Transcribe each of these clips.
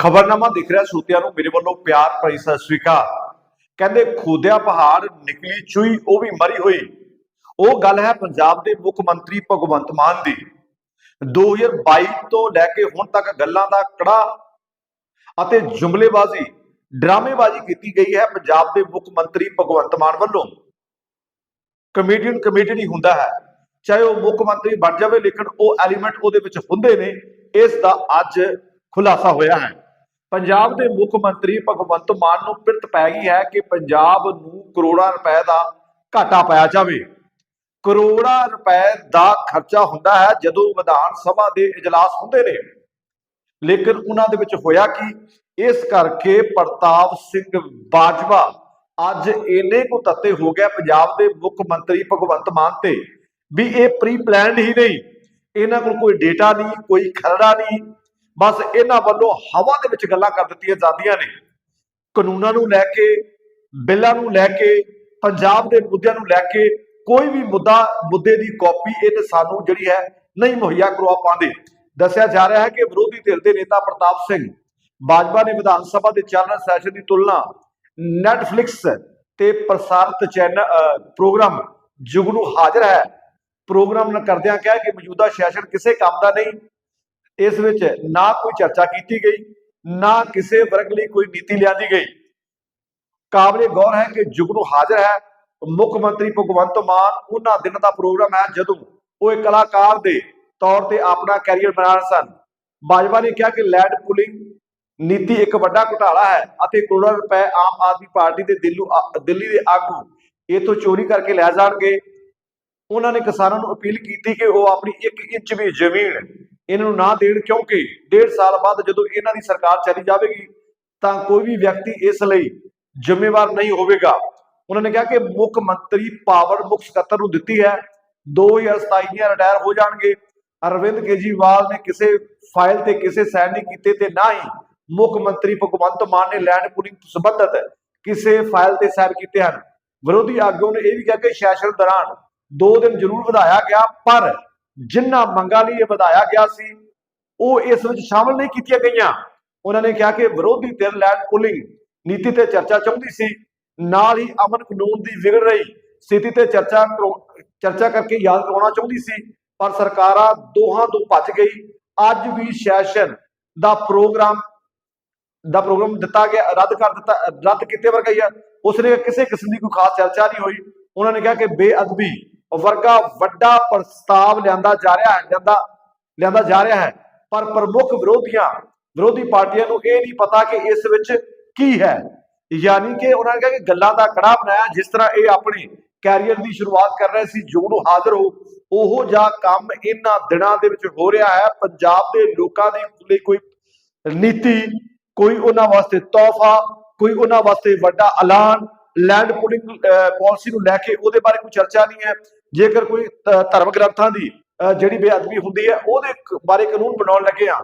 ਖਬਰਨਾਮਾ ਦਿਖ ਰਿਹਾ ਸਰੋਤਿਆਂ ਨੂੰ, ਮੇਰੇ ਵੱਲੋਂ ਪਿਆਰ ਭਰੀ ਸਤਿ ਸ੍ਰੀ ਅਕਾਲ। ਕਹਿੰਦੇ, ਖੋਦਿਆ ਪਹਾੜ, ਨਿਕਲੀ ਚੂਈ ਉਹ ਵੀ ਮਰੀ ਹੋਈ। ਉਹ ਗੱਲ ਹੈ ਪੰਜਾਬ ਦੇ ਮੁੱਖ ਮੰਤਰੀ ਭਗਵੰਤ ਮਾਨ ਦੀ। 2022 ਤੋਂ ਲੈ ਕੇ ਹੁਣ ਤੱਕ ਗੱਲਾਂ ਦਾ ਕੜਾ ਅਤੇ ਜੁਮਲੇਬਾਜ਼ੀ, ਡਰਾਮੇਬਾਜ਼ੀ ਕੀਤੀ ਗਈ ਹੈ ਪੰਜਾਬ ਦੇ ਮੁੱਖ ਮੰਤਰੀ ਭਗਵੰਤ ਮਾਨ ਵੱਲੋਂ। ਕਮੇਡੀਅਨ ਕਮੇਡੀਅਨ ਹੀ ਹੁੰਦਾ ਹੈ। ਚਾਹੇ ਉਹ ਮੁੱਖ ਮੰਤਰੀ ਬਣ ਜਾਵੇ, ਲੇਕਿਨ ਉਹ ਐਲੀਮੈਂਟ ਉਹਦੇ ਵਿੱਚ ਹੁੰਦੇ ਨੇ। ਇਸ ਦਾ ਅੱਜ ਖੁਲਾਸਾ ਹੋਇਆ ਹੈ। ਪੰਜਾਬ ਦੇ ਮੁੱਖ ਮੰਤਰੀ ਭਗਵੰਤ ਮਾਨ ਨੂੰ ਪਿਰਤ ਪੈ ਗਈ ਹੈ ਕਿ ਪੰਜਾਬ ਨੂੰ ਕਰੋੜਾਂ ਰੁਪਏ ਦਾ ਘਾਟਾ ਪਾਇਆ ਜਾਵੇ। ਕਰੋੜਾਂ ਰੁਪਏ ਦਾ ਖਰਚਾ ਹੁੰਦਾ ਹੈ ਜਦੋਂ ਵਿਧਾਨ ਸਭਾ ਦੇ ਇਜਲਾਸ ਹੁੰਦੇ ਨੇ। ਲੇਕਿਨ ਉਹਨਾਂ ਦੇ ਵਿੱਚ ਹੋਇਆ ਕਿ? ਇਸ ਕਰਕੇ ਪ੍ਰਤਾਪ ਸਿੰਘ ਬਾਜਵਾ ਅੱਜ ਇੰਨੇ ਕੁ ਤੱਤੇ ਹੋ ਗਿਆ ਪੰਜਾਬ ਦੇ ਮੁੱਖ ਮੰਤਰੀ ਭਗਵੰਤ ਮਾਨ ਤੇ ਵੀ ਇਹ ਪ੍ਰੀ ਪਲਾਨਡ ਹੀ ਨਹੀਂ। ਇਹਨਾਂ ਕੋਲ ਕੋਈ ਡੇਟਾ ਨਹੀਂ, ਕੋਈ ਖਰੜਾ ਨਹੀਂ। ਬਸ ਇਹਨਾਂ ਵੱਲੋਂ ਹਵਾ ਦੇ ਵਿੱਚ ਗੱਲਾਂ ਕਰ ਦਿੱਤੀਆਂ ਜਾਂਦੀਆਂ ਨੇ। ਕਾਨੂੰਨਾਂ ਨੂੰ ਲੈ ਕੇ, ਬਿੱਲਾਂ ਨੂੰ ਲੈ ਕੇ, ਪੰਜਾਬ ਦੇ ਮੁੱਦਿਆਂ ਨੂੰ ਲੈ ਕੇ ਕੋਈ ਵੀ ਮੁੱਦਾ, ਮੁੱਦੇ ਦੀ ਕਾਪੀ ਇਹ ਸਾਨੂੰ ਜਿਹੜੀ ਹੈ ਨਹੀਂ ਮੁਹੱਈਆ ਕਰਵਾ ਪਾਉਂਦੇ। ਦੱਸਿਆ ਜਾ ਰਿਹਾ ਹੈ ਕਿ ਵਿਰੋਧੀ ਧਿਰ ਦੇ ਨੇਤਾ ਪ੍ਰਤਾਪ ਸਿੰਘ, ਬਾਜਵਾ ਨੇ ਵਿਧਾਨ ਸਭਾ ਦੇ ਚੱਲ ਸੈਸ਼ਨ ਦੀ ਤੁਲਨਾ ਨੈਟਫਲਿਕਸ ਤੇ ਪ੍ਰਸਾਰਿਤ ਚੈਨਲ ਪ੍ਰੋਗਰਾਮ ਜੁਗਨੂ ਹਾਜ਼ਰ ਹੈ। ਪ੍ਰੋਗਰਾਮ ਨਾਲ ਕਰਦਿਆਂ ਕਿਹਾ ਕਿ ਮੌਜੂਦਾ ਸੈਸ਼ਨ ਕਿਸੇ ਕੰਮ ਦਾ ਨਹੀਂ ਇਸ ਵਿੱਚ ਨਾ ਕੋਈ ਚਰਚਾ ਕੀਤੀ ਗਈ, ਨਾ ਕਿਸੇ ਵਰਗ ਲਈ ਕੋਈ ਨੀਤੀ ਲਿਆਂਦੀ ਗਈ। ਕਾਬਲੇ ਗੌਰ ਹੈ ਕਿ ਜੁਗਨੂ ਹਾਜ਼ਰ ਹੈ, ਮੁੱਖ ਮੰਤਰੀ ਭਗਵੰਤ ਮਾਨ ਉਹਨਾਂ ਦਿਨਾਂ ਦਾ ਪ੍ਰੋਗਰਾਮ ਹੈ ਜਦੋਂ ਉਹ ਇੱਕ ਕਲਾਕਾਰ ਦੇ ਤੌਰ ਤੇ ਆਪਣਾ ਕੈਰੀਅਰ ਬਣਾ ਰਹੇ ਸਨ। ਬਾਜਵਾ ਨੇ ਕਿਹਾ ਕਿ ਲੈਂਡ ਪੁਲਿੰਗ ਨੀਤੀ ਇੱਕ ਵੱਡਾ ਘੁਟਾਲਾ ਹੈ ਅਤੇ ਕਰੋੜਾਂ ਰੁਪਏ ਆਮ ਆਦਮੀ ਪਾਰਟੀ ਦੇ ਦਿੱਲੀ ਦੇ ਆਗੂ ਇਥੋਂ ਚੋਰੀ ਕਰਕੇ ਲੈ ਜਾਣਗੇ। ਉਹਨਾਂ ਨੇ ਕਿਸਾਨਾਂ ਨੂੰ ਅਪੀਲ ਕੀਤੀ ਕਿ ਉਹ ਆਪਣੀ 1 ਇੰਚ ਵੀ ਜ਼ਮੀਨ ਇਹਨਾਂ ਨੂੰ ਨਾ ਦੇਣ ਕਿਉਂਕਿ ਡੇਢ ਸਾਲ ਬਾਅਦ ਜਦੋਂ ਇਹਨਾਂ ਦੀ ਸਰਕਾਰ ਚਲੀ ਜਾਵੇਗੀ, ਤਾਂ ਕੋਈ ਵੀ ਵਿਅਕਤੀ ਇਸ ਲਈ ਜ਼ਿੰਮੇਵਾਰ ਨਹੀਂ ਹੋਵੇਗਾ। ਉਹਨਾਂ ਨੇ ਕਿਹਾ ਕਿ ਮੁੱਖ ਮੰਤਰੀ ਪਾਵਰ ਮੁੱਖ ਸਕੱਤਰ ਨੂੰ ਦਿੱਤੀ ਹੈ। 2027 ਦੀਆਂ ਰਿਟਾਇਰ ਹੋ ਜਾਣਗੇ। ਅਰਵਿੰਦ ਕੇਜੀਵਾਲ ਨੇ ਕਿਸੇ ਫਾਈਲ ਤੇ ਕਿਸੇ ਸਾਈਨ ਨਹੀਂ ਕੀਤੇ ਤੇ ਨਾ ਹੀ ਮੁੱਖ ਮੰਤਰੀ ਭਗਵੰਤ ਮਾਨ ਨੇ ਲੈਂਡ ਪੂਲਿੰਗ ਸੰਬੰਧਤ ਕਿਸੇ ਫਾਈਲ ਤੇ ਸਾਈਨ ਕੀਤੇ ਹਨ। ਵਿਰੋਧੀ ਆਗੂ ਨੇ ਇਹ ਵੀ ਕਿਹਾ ਕਿ ਸੈਸ਼ਨ ਦੌਰਾਨ 2 ਦਿਨ ਜ਼ਰੂਰ ਵਧਾਇਆ ਗਿਆ, ਪਰ ਜਿਨ੍ਹਾਂ ਮੰਗਾਂ ਲਈ ਇਹ ਵਧਾਇਆ ਗਿਆ ਸੀ, ਉਹ ਇਸ ਵਿੱਚ ਸ਼ਾਮਲ ਨਹੀਂ ਕੀਤੀਆਂ ਗਈਆਂ। ਉਹਨਾਂ ਨੇ ਕਿਹਾ ਕਿ ਵਿਰੋਧੀ ਧਿਰ ਲੈਂਡ ਪੂਲਿੰਗ ਨੀਤੀ ਤੇ ਚਰਚਾ ਚਾਹੁੰਦੀ ਸੀ। ਨਾਲ ਹੀ ਅਮਨ ਕਾਨੂੰਨ ਦੀ ਵਿਗੜ ਰਹੀ ਸਥਿਤੀ ਤੇ ਚਰਚਾ ਚਰਚਾ ਕਰਕੇ ਯਾਦ ਕਰਾਉਣਾ ਚਾਹੁੰਦੀ ਸੀ, ਪਰ ਸਰਕਾਰਾਂ ਦੋਹਾਂ ਤੋਂ ਭੱਜ ਗਈ। ਅੱਜ ਵੀ ਸੈਸ਼ਨ ਦਾ ਪ੍ਰੋਗਰਾਮ ਦਾ ਪ੍ਰੋਗਰਾਮ ਦਿੱਤਾ ਗਿਆ, ਰੱਦ ਕਰ ਦਿੱਤਾ, ਰੱਦ ਕੀਤੇ ਵਰਗਾ ਹੀ ਆ ਉਸਨੇ ਕਿਸੇ ਕਿਸਮ ਦੀ ਕੋਈ ਖਾਸ ਚਰਚਾ ਨਹੀਂ ਹੋਈ। ਉਹਨਾਂ ਨੇ ਕਿਹਾ ਕਿ ਬੇਅਦਬੀ ਵਰਗਾ ਵੱਡਾ ਪ੍ਰਸਤਾਵ ਲਿਆਂਦਾ ਜਾ ਰਿਹਾ ਹੈ, ਲਿਆਂਦਾ ਲਿਆਂਦਾ ਜਾ ਰਿਹਾ ਹੈ। ਪਰ ਪ੍ਰਮੁੱਖ ਵਿਰੋਧੀਆਂ, ਵਿਰੋਧੀ ਪਾਰਟੀਆਂ ਨੂੰ ਇਹ ਨਹੀਂ ਪਤਾ ਕਿ ਇਸ ਵਿੱਚ ਕੀ ਹੈ। ਯਾਨੀ ਕਿ ਉਹਨਾਂ ਨੇ ਕਿਹਾ ਕਿ ਗੱਲਾਂ ਦਾ ਕੜਾ ਬਣਾਇਆ, ਜਿਸ ਤਰ੍ਹਾਂ ਇਹ ਆਪਣੇ ਕੈਰੀਅਰ ਦੀ ਸ਼ੁਰੂਆਤ ਕਰ ਰਹੇ ਸੀ, ਜੋ ਨੂੰ ਹਾਜ਼ਰ ਹੋ, ਉਹੋ ਜਿਹਾ ਕੰਮ ਇਹਨਾਂ ਦਿਨਾਂ ਦੇ ਵਿੱਚ ਹੋ ਰਿਹਾ ਹੈ। ਪੰਜਾਬ ਦੇ ਲੋਕਾਂ ਦੇ ਲਈ ਕੋਈ ਨੀਤੀ, ਕੋਈ ਉਹਨਾਂ ਵਾਸਤੇ ਤੋਹਫਾ, ਕੋਈ ਉਹਨਾਂ ਵਾਸਤੇ ਵੱਡਾ ਐਲਾਨ, ਲੈਂਡ ਪੁਲਿੰਗ ਪਾਲਿਸੀ ਨੂੰ ਲੈ ਕੇ ਉਹਦੇ ਬਾਰੇ ਕੋਈ ਚਰਚਾ ਨਹੀਂ ਹੈ। ਜੇਕਰ ਕੋਈ ਧਰਮ ਗ੍ਰੰਥਾਂ ਦੀ ਜਿਹੜੀ ਬੇਅਦਬੀ ਹੁੰਦੀ ਹੈ ਉਹਦੇ ਬਾਰੇ ਕਾਨੂੰਨ ਬਣਾਉਣ ਲੱਗੇ ਆ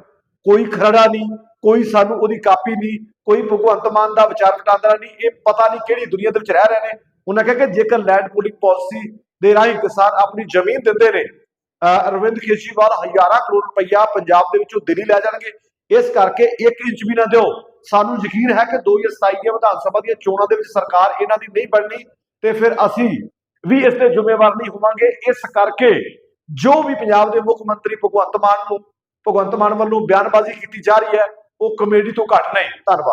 ਕੋਈ ਖਰੜਾ ਨਹੀਂ ਕੋਈ ਸਾਨੂੰ ਉਹਦੀ ਕਾਪੀ ਨਹੀਂ ਕੋਈ ਭਗਵੰਤ ਮਾਨ ਦਾ ਵਿਚਾਰ ਵਟਾਂਦਰਾ ਨਹੀਂ ਇਹ ਪਤਾ ਨਹੀਂ ਕਿਹੜੀ ਦੁਨੀਆ ਦੇ ਵਿੱਚ ਰਹਿ ਰਹੇ ਨੇ। ਉਹਨਾਂ ਕਿਹਾ ਜੇਕਰ ਲੈਂਡ ਪੂਲਿੰਗ ਪਾਲਿਸੀ ਦੇ ਰਾਹੀਂ ਕਿਸਾਨ ਆਪਣੀ ਜ਼ਮੀਨ ਦਿੰਦੇ ਨੇ ਅਹ, ਅਰਵਿੰਦ ਕੇਜਰੀਵਾਲ ਹਜ਼ਾਰਾਂ ਕਰੋੜ ਰੁਪਈਆ ਪੰਜਾਬ ਦੇ ਵਿੱਚੋਂ ਦਿੱਲੀ ਲੈ ਜਾਣਗੇ। ਇਸ ਕਰਕੇ 1 ਇੰਚ ਵੀ ਨਾ ਦਿਓ। ਸਾਨੂੰ ਯਕੀਨ ਹੈ ਕਿ 2027 ਦੀਆਂ ਵਿਧਾਨ ਸਭਾ ਦੀਆਂ ਚੋਣਾਂ ਦੇ ਵਿੱਚ ਸਰਕਾਰ ਇਹਨਾਂ ਦੀ ਨਹੀਂ ਬਣਨੀ ਤੇ ਫਿਰ ਅਸੀਂ ਵੀ ਇਸ ਤੇ ਜ਼ਿੰਮੇਵਾਰ ਨਹੀਂ ਹੋਵਾਂਗੇ। ਇਸ ਕਰਕੇ ਜੋ ਵੀ ਪੰਜਾਬ ਦੇ ਮੁੱਖ ਮੰਤਰੀ ਭਗਵੰਤ ਮਾਨ ਨੂੰ ਭਗਵੰਤ ਮਾਨ ਵੱਲੋਂ ਬਿਆਨਬਾਜ਼ੀ ਕੀਤੀ ਜਾ ਰਹੀ ਹੈ, ਉਹ ਕਮੇਡੀ ਤੋਂ ਘੱਟ ਨਹੀਂ। ਧੰਨਵਾਦ।